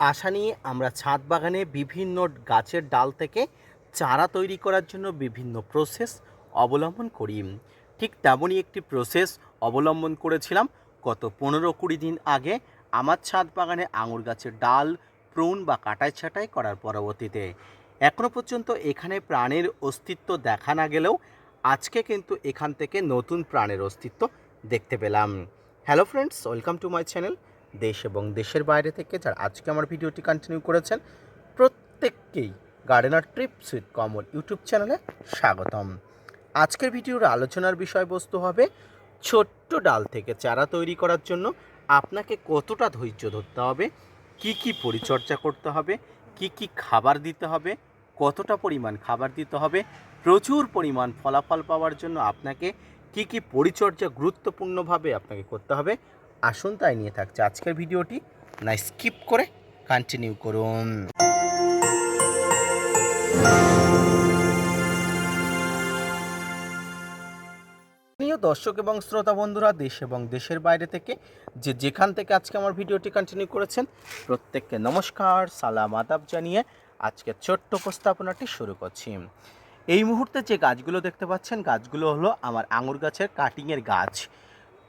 আশা নিয়ে আমরা ছাদ বাগানে বিভিন্ন গাছের ডাল থেকে চারা তৈরি করার জন্য বিভিন্ন প্রসেস অবলম্বন করি। ঠিক তেমনই একটি প্রসেস অবলম্বন করেছিলাম গত পনেরো কুড়ি দিন আগে আমার ছাদ বাগানে আঙুর গাছের ডাল, প্রুন বা কাটাই ছাটাই করার পরবর্তীতে। এখনও পর্যন্ত এখানে প্রাণের অস্তিত্ব দেখা না গেলেও আজকে কিন্তু এখান থেকে নতুন প্রাণের অস্তিত্ব দেখতে পেলাম। Hello friends welcome to my channel দেশ এবং দেশের বাইরে থেকে যারা আজকে আমার ভিডিওটি কন্টিনিউ করেছেন, প্রত্যেককেই gardener trips with Kamal YouTube চ্যানেলে স্বাগতম। আজকের ভিডিওর আলোচনার বিষয়বস্তু হবে ছোট্ট ডাল থেকে চারা তৈরি করার জন্য আপনাকে কতটা ধৈর্য ধরতে হবে, কি কি পরিচর্যা করতে হবে, কি কি খাবার দিতে হবে, কতটা পরিমাণ খাবার দিতে হবে, প্রচুর পরিমাণ ফলাফল পাওয়ার জন্য আপনাকে কি কি পরিচর্যা গুরুত্বপূর্ণভাবে আপনাকে করতে হবে আসুন তাই নিয়ে থাকছে আজকের ভিডিওটি। না স্কিপ করে কন্টিনিউ করুন। দর্শক এবং শ্রোতা বন্ধুরা, দেশ এবং দেশের বাইরে থেকে যে যেখান থেকে আজকে আমার ভিডিওটি কন্টিনিউ করেছেন, প্রত্যেককে নমস্কার, সালাম, আদাব জানিয়ে আজকে ছোট্ট উপস্থাপনাটি শুরু করছি। এই মুহূর্তে যে গাছগুলো দেখতে পাচ্ছেন, গাছগুলো হলো আমার আঙুর গাছের কাটিংয়ের গাছ।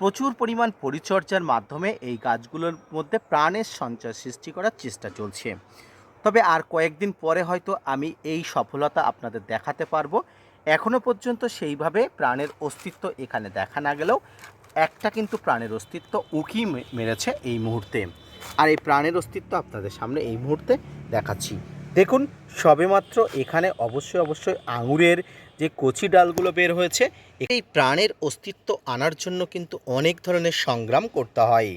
প্রচুর পরিমাণ পরিচর্যার মাধ্যমে এই গাছগুলোর মধ্যে প্রাণের সঞ্চয় সৃষ্টি করার চেষ্টা চলছে। তবে আর কয়েকদিন পরে হয়তো আমি এই সফলতা আপনাদের দেখাতে পারব। এখনও পর্যন্ত সেইভাবে প্রাণের অস্তিত্ব এখানে দেখা না গেলেও একটা কিন্তু প্রাণের অস্তিত্ব উকি মেরেছে এই মুহূর্তে। আর এই প্রাণের অস্তিত্ব আপনাদের সামনে এই মুহূর্তে দেখাচ্ছি। দেখুন, সবেমাত্র এখানে অবশ্যই অবশ্যই আঙুরের যে কচি ডালগুলো বের হয়েছে, এই প্রাণের অস্তিত্ব আনার জন্য কিন্তু অনেক ধরনের সংগ্রাম করতে হয়।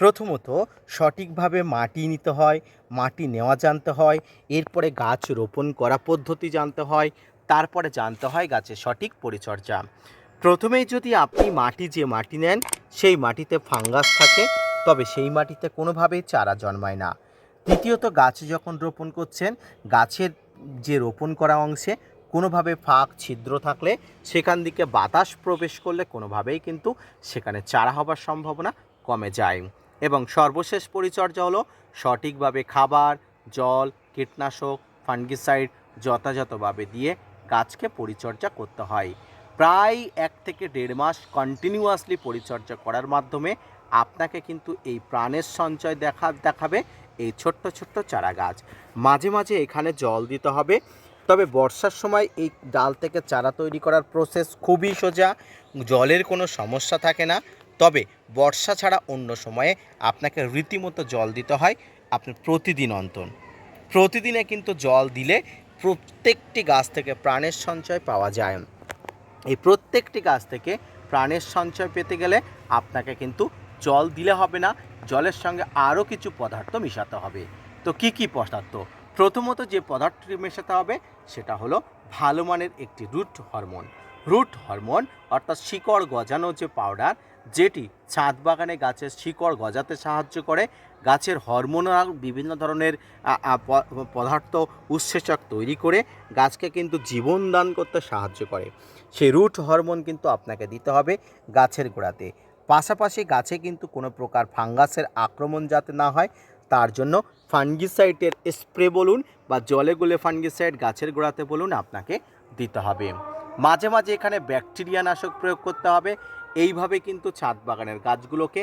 প্রথমত, সঠিকভাবে মাটি নিতে হয়, মাটি নেওয়া জানতে হয়, এরপরে গাছ রোপণ করা পদ্ধতি জানতে হয়, তারপরে জানতে হয় গাছের সঠিক পরিচর্যা। প্রথমেই যদি আপনি মাটি যে মাটি নেন, সেই মাটিতে ফাঙ্গাস থাকে, তবে সেই মাটিতে কোনোভাবেই চারা জন্মায় না। দ্বিতীয়ত, গাছ যখন রোপণ করছেন, গাছের যে রোপণ করা অংশে কোনোভাবে ফাঁক, ছিদ্র থাকলে সেখান দিকে বাতাস প্রবেশ করলে কোনোভাবেই কিন্তু সেখানে চারা হবার সম্ভাবনা কমে যায়। এবং সর্বশেষ পরিচর্যা হলো সঠিকভাবে খাবার, জল, কীটনাশক, ফাঙ্গিসাইড যথাযথভাবে দিয়ে গাছকে পরিচর্যা করতে হয়। প্রায় এক থেকে দেড় মাস কন্টিনিউয়াসলি পরিচর্যা করার মাধ্যমে আপনাকে কিন্তু এই প্রাণের সঞ্চয় দেখা, দেখাবে এই ছোট্ট ছোট্ট চারা গাছ। মাঝে মাঝে এখানে জল দিতে হবে। তবে বর্ষার সময় এই ডাল থেকে চারা তৈরি করার প্রসেস খুবই সোজা। জলের কোনো সমস্যা থাকে না। তবে বর্ষা ছাড়া অন্য সময়ে আপনাকে রীতিমতো জল দিতে হয় আপনি প্রতিদিন অন্তর। প্রতিদিনে কিন্তু জল দিলে প্রত্যেকটি গাছ থেকে প্রাণের সঞ্চয় পাওয়া যায়। এই প্রত্যেকটি গাছ থেকে প্রাণের সঞ্চয় পেতে গেলে আপনাকে কিন্তু জল দিলে হবে না, জলের সঙ্গে আরও কিছু পদার্থ মেশাতে হবে। তো কি কি পদার্থ? প্রথমত যে পদার্থটি মেশাতে হবে সেটা হলো ভালো মানের একটি রুট হরমোন। রুট হরমোন অর্থাৎ শিকড় গজানো যে পাউডার যেটি ছাদ বাগানে গাছের শিকড় গজাতে সাহায্য করে। গাছের হরমোনাল বিভিন্ন ধরনের পদার্থ উৎসেচক তৈরি করে গাছকে কিন্তু জীবন দান করতে সাহায্য করে। সেই রুট হরমোন কিন্তু আপনাকে দিতে হবে গাছের গোড়াতে। পাশাপাশি গাছে কিন্তু কোনো প্রকার ফাঙ্গাসের আক্রমণ যাতে না হয়, তার জন্য ফাঙ্গিসাইডের স্প্রে বলুন বা জলে গুলে ফাঙ্গিসাইড গাছের গোড়াতে বলুন, আপনাকে দিতে হবে। মাঝে মাঝে এখানে ব্যাকটেরিয়া নাশক প্রয়োগ করতে হবে। এইভাবে কিন্তু ছাদ বাগানের গাছগুলোকে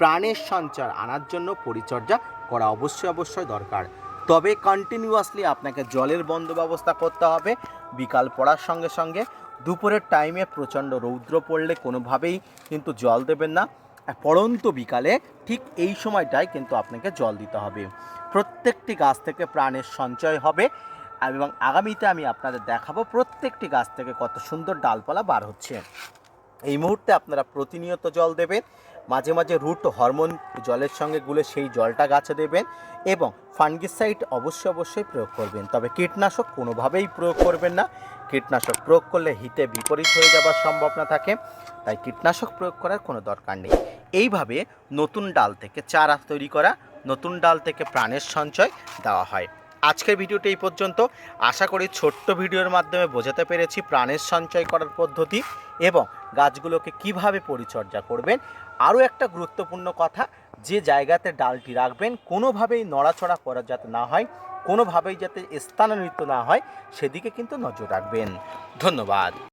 প্রাণের সঞ্চার আনার জন্য পরিচর্যা করা অবশ্যই অবশ্যই দরকার। তবে কন্টিনিউয়াসলি আপনাকে জলের বন্ধ ব্যবস্থা করতে হবে। বিকাল পড়ার সঙ্গে সঙ্গে দুপুরের টাইমে প্রচণ্ড রৌদ্র পড়লে কোনোভাবেই কিন্তু জল দেবেন না। পড়ন্ত বিকালে ঠিক এই সময়টায় কিন্তু আপনাকে জল দিতে হবে। প্রত্যেকটি গাছ থেকে প্রাণের সঞ্চয় হবে এবং আগামীতে আমি আপনাদের দেখাবো প্রত্যেকটি গাছ থেকে কত সুন্দর ডালপালা বার হচ্ছে। এই মুহূর্তে আপনারা প্রতিনিয়ত জল দেবেন, মাঝে মাঝে রুট হরমোন জলের সঙ্গে গুলে সেই জলটা গাছে দেবেন এবং ফাঙ্গিসাইড অবশ্যই অবশ্যই প্রয়োগ করবেন। তবে কীটনাশক কোনোভাবেই প্রয়োগ করবেন না। কীটনাশক প্রয়োগ করলে হিতে বিপরীত হয়ে যাবার সম্ভাবনা থাকে। তাই কীটনাশক প্রয়োগ করার কোনো দরকার নেই। এইভাবে নতুন ডাল থেকে চারা তৈরি করা, নতুন ডাল থেকে প্রাণের সঞ্চয় দেওয়া হয়। আজকের ভিডিওটি এই পর্যন্ত। আশা করি ছোট্ট ভিডিওর মাধ্যমে বোঝাতে পেরেছি প্রাণের সঞ্চয় করার পদ্ধতি এবং গাছগুলোকে কীভাবে পরিচর্যা করবেন। আরও একটা গুরুত্বপূর্ণ কথা, যে জায়গাতে ডালটি রাখবেন, কোনোভাবেই নড়াচড়া করা যাতে না হয়, কোনোভাবেই যাতে স্থানান্তরিত না হয়, সেদিকে কিন্তু নজর রাখবেন। ধন্যবাদ।